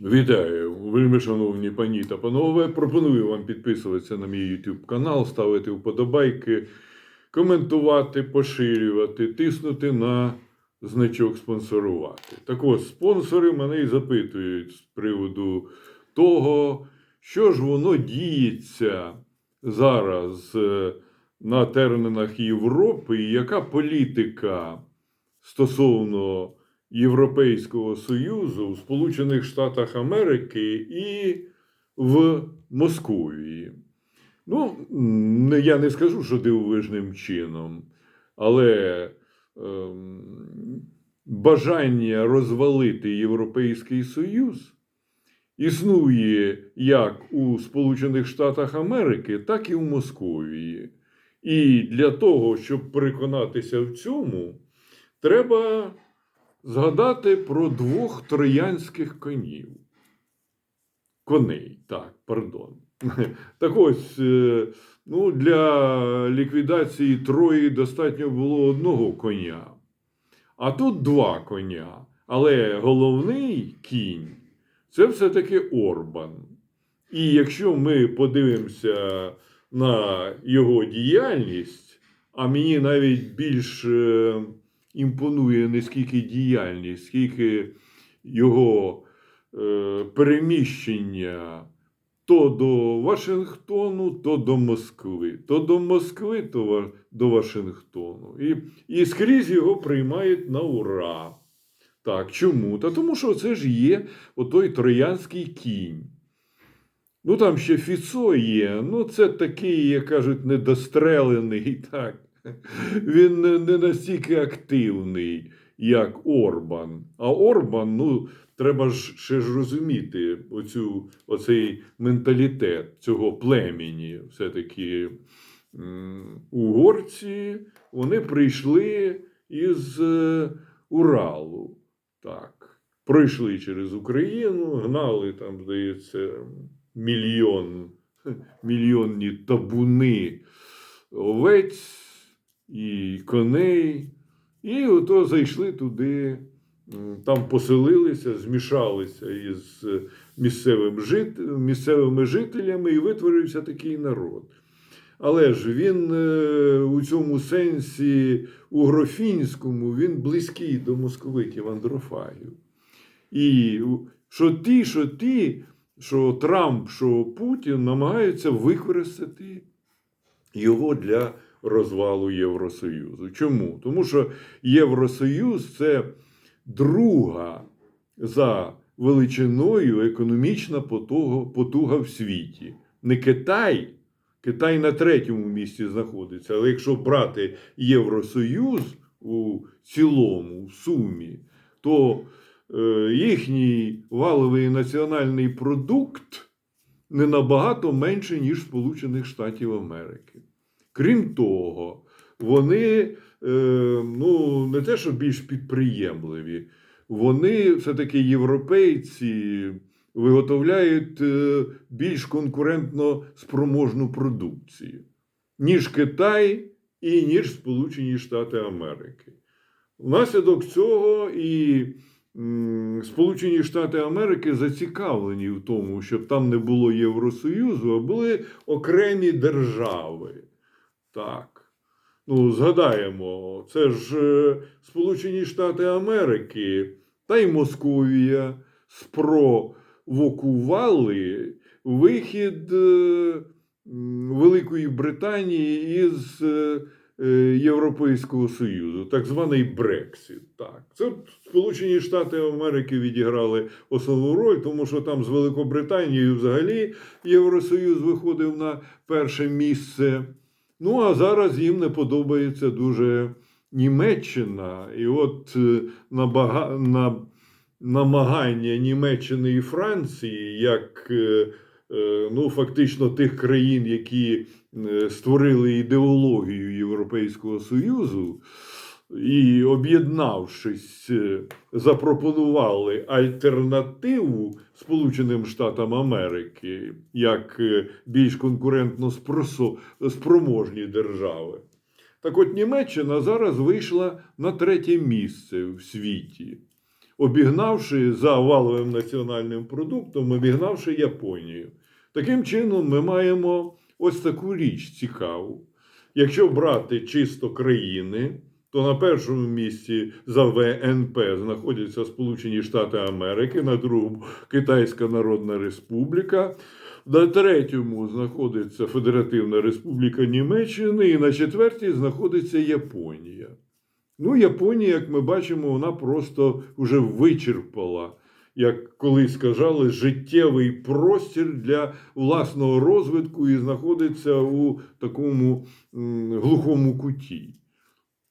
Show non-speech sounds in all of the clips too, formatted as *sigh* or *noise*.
Вітаю, вельми шановні пані та панове. Пропоную вам підписуватися на мій YouTube канал, ставити вподобайки, коментувати, поширювати, тиснути на значок спонсорувати. Так ось, спонсори мене і запитують з приводу того, що ж воно діється зараз е, на теренах Європи, і яка політика стосовно Європейського Союзу в Сполучених Штатах Америки і в Московії. Ну, я не скажу, що дивовижним чином, але ем, бажання розвалити Європейський Союз існує як у Сполучених Штатах Америки, так і в Московії. І для того, щоб переконатися в цьому, треба згадати про двох троянських конів. Коней, так, пардон. *laughs* Так ось, е, ну, для ліквідації Трої достатньо було одного коня, а тут два коня. Але головний кінь це все-таки Орбан. І якщо ми подивимося на його діяльність, а мені навіть більш е, імпонує не скільки діяльність, скільки його е, переміщення то до Вашингтону, то до Москви, то до Москви, то до Вашингтону. І, і скрізь його приймають на ура. Так, чому? Та тому що це ж є отой троянський кінь. Ну там ще Фіцо є, ну це такий, як кажуть, недострелений, *laughs* так. *laughs* Він не, настільки активний, як Орбан. А Орбан, ну, треба ж ще ж розуміти оцю, оцей менталітет цього племені. Все-таки угорці вони прийшли із е, Уралу. Так. Пройшли через Україну, гнали там, здається, мільйон, *laughs* мільйонні табуни овець і коней. І ото зайшли туди, там поселилися, змішалися із е, місцевим жит... місцевими жителями і витворився такий народ. Але ж він е, у цьому сенсі угрофінському він близький до московитів андрофагів. І що ті, що ті, що Трамп, що Путін намагаються використати його для розвалу Євросоюзу. Чому? Тому що Євросоюз це друга за величиною економічна потуга, потуга в світі. Не Китай. Китай на третьому місці знаходиться. Але якщо брати Євросоюз у цілому, в сумі, то е, їхній валовий національний продукт не набагато менше, ніж Сполучених Штатів Америки. Крім того, вони е, ну, не те, що більш підприємливі, вони все-таки європейці виготовляють е, більш конкурентно спроможну продукцію, ніж Китай і ніж Сполучені Штати Америки. Внаслідок цього і Сполучені Штати Америки зацікавлені в тому, щоб там не було Євросоюзу, а були окремі держави. Так. Ну, згадаємо, це ж е, Сполучені Штати Америки та й Московія спровокували вихід е, Великої Британії із е, Європейського Союзу, так званий Брексит. Так. Це Сполучені Штати Америки відіграли основну роль, тому що там з Великобританією взагалі Євросоюз виходив на перше місце. Ну, а зараз їм не подобається дуже Німеччина. І от е, набага... на... намагання Німеччини і Франції, як е, е, ну, фактично тих країн, які створили ідеологію Європейського Союзу, і об'єднавшись, е, запропонували альтернативу Сполученим Штатам Америки як е, більш конкурентно спроможні держави. Так от Німеччина зараз вийшла на третє місце в світі. обігнавши за валовим національним продуктом, обігнавши Японію. Таким чином, ми маємо ось таку річ цікаву. Якщо брати чисто країни, то на першому місці за ВНП знаходяться Сполучені Штати Америки, на другому Китайська Народна Республіка, на третьому знаходиться Федеративна Республіка Німеччини, і на четвертій знаходиться Японія. Ну, Японія, як ми бачимо, вона просто вже вичерпала, як колись сказали, життєвий простір для власного розвитку і знаходиться у такому глухому куті.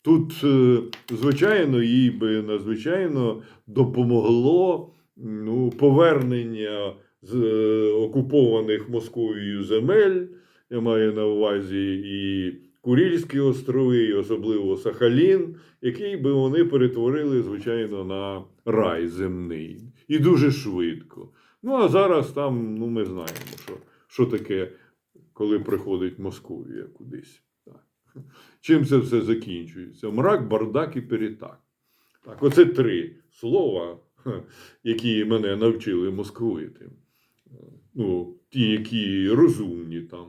Тут, е, звичайно, їй би надзвичайно допомогло ну, повернення з е, окупованих Московією земель. Я маю на увазі і Курільські острови, і особливо Сахалін, який би вони перетворили, звичайно, на рай земний. І дуже швидко. Ну, а зараз там, ну, ми знаємо, що, що таке, коли приходить Московія кудись. Чим це все закінчується? Мрак, бардак і перетак. Так, оце три слова, які мене навчили московити. Ну, ті, які розумні там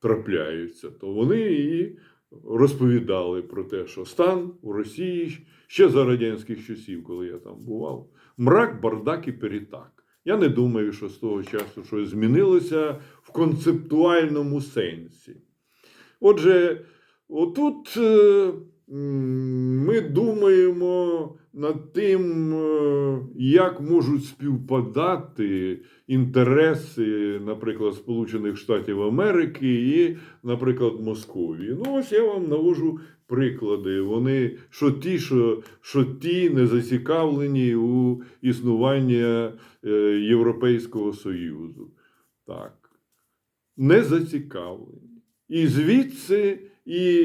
трапляються, то вони і розповідали про те, що стан у Росії ще за радянських часів, коли я там бував, мрак, бардак і перетак. Я не думаю, що з того часу щось змінилося в концептуальному сенсі. Отже, отут е, ми думаємо над тим, е, як можуть співпадати інтереси, наприклад, Сполучених Штатів Америки і, наприклад, Московії. Ну, ось я вам навожу приклади. Вони що ті, що, що ті не зацікавлені у існуванні е, Європейського Союзу. Так. Не зацікавлені. І звідси і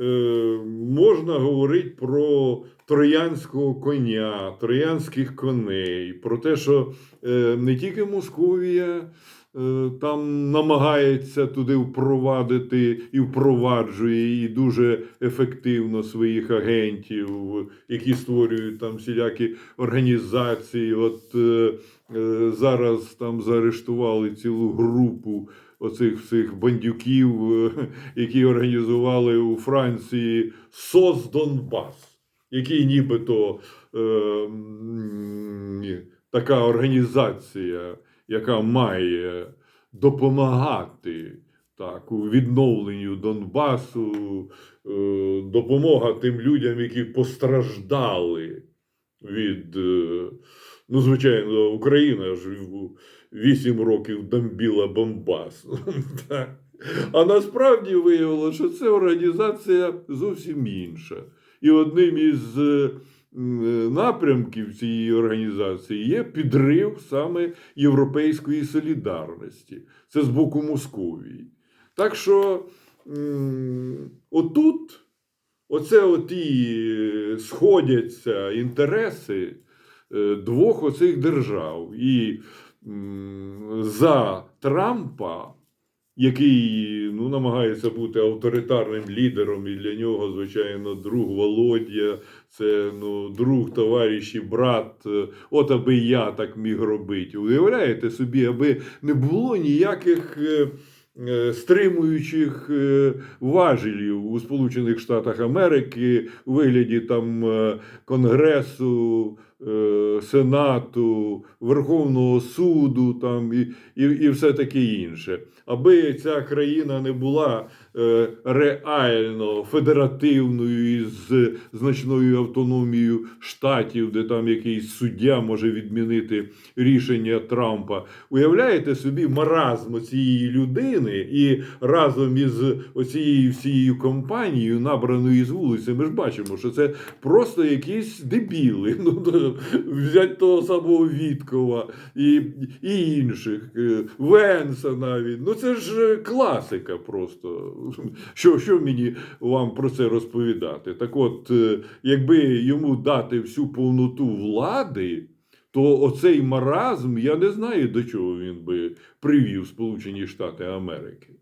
е, можна говорити про троянського коня, троянських коней, про те, що е, не тільки Московія е, там намагається туди впровадити і впроваджує і дуже ефективно своїх агентів, які створюють там всілякі організації. От е, е, зараз там заарештували цілу групу оцих всіх бандюків, е, які організували у Франції СОС Донбас, який нібито е, така організація, яка має допомагати так, у відновленню Донбасу, е, допомога тим людям, які постраждали від. е, Ну, звичайно, Україна ж вісім років домбіла Бомбас. *laughs* А насправді виявилося, що це організація зовсім інша. І одним із е, напрямків цієї організації є підрив саме європейської солідарності. Це з боку Московії. Так що отут, оце оті е, сходяться інтереси е, двох оцих держав. І за Трампа, який ну, намагається бути авторитарним лідером, і для нього, звичайно, друг Володя, це ну, друг, товариш і брат. Е, От аби я так міг робити. Уявляєте собі, аби не було ніяких. е, е, Стримуючих е, важелів у Сполучених Штатах Америки у вигляді там е, Конгресу, е, Сенату, Верховного суду там, і, і, і все таке інше. Аби ця країна не була е, реально федеративною із значною автономією штатів, де там якийсь суддя може відмінити рішення Трампа. Уявляєте собі маразм цієї людини і разом із оцією всією компанією, набраною з вулиці, ми ж бачимо, що це просто якісь дебіли. *laughs* Ну, взять того самого Віткова і, і інших, е, Венса навіть. Ну це ж е, класика просто. Що, що мені вам про це розповідати? Так от, е, якби йому дати всю повноту влади, то оцей маразм, я не знаю, до чого він би привів Сполучені Штати Америки.